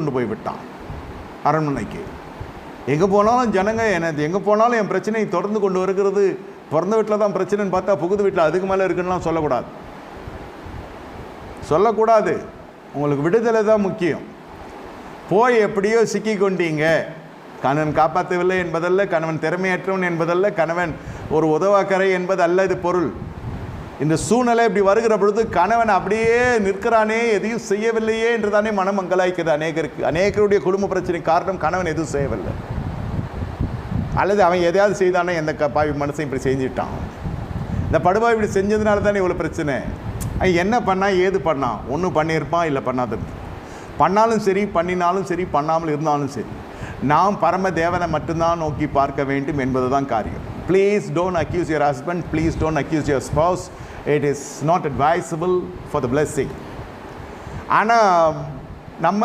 கொண்டு போய் விட்டான். அரண்மனைக்கு. எங்கே போனாலும் ஜனங்க எனக்கு எங்கே போனாலும் என் பிரச்சனையை தொடர்ந்து கொண்டு வருகிறது. பிறந்த வீட்டில் தான் பிரச்சனைன்னு பார்த்தா புகுது வீட்டில் அதுக்கு மேலே இருக்குன்னுலாம் சொல்லக்கூடாது. சொல்லக்கூடாது. உங்களுக்கு விடுதலை தான் முக்கியம். போய் எப்படியோ சிக்கி கொண்டீங்க. கணவன் காப்பாற்றவில்லை என்பதல்ல கணவன் திறமையற்றவன் என்பதல்ல கணவன் ஒரு உதவாக்கரை என்பது அல்ல இது பொருள். இந்த சூழ்நிலை இப்படி வருகிற பொழுது கணவன் அப்படியே நிற்கிறானே எதையும் செய்யவில்லையே என்று தானே மனம் அங்கலாய்க்கிறது அநேகருக்கு அநேகருடைய குடும்ப பிரச்சனை காரணம் கணவன் எதுவும் செய்யவில்லை. அல்லது அவன் எதையாவது செய்தானே எந்த க- பாவி மனசையும் இப்படி செஞ்சுட்டான். இந்த படுபாவி இப்படி செஞ்சதுனால தானே இவ்வளோ பிரச்சனை. அவன் என்ன பண்ணா ஏது பண்ணான் ஒன்றும் பண்ணியிருப்பான் இல்லை பண்ணாதது. பண்ணாலும் சரி பண்ணினாலும் சரி பண்ணாமல் இருந்தாலும் சரி. நாம் பரம தேவனை மட்டும்தான் நோக்கி பார்க்க வேண்டும் என்பது தான் காரியம். Please don't accuse your husband please don't accuse your spouse it is not advisable for the blessing. ஆனால் நம்ம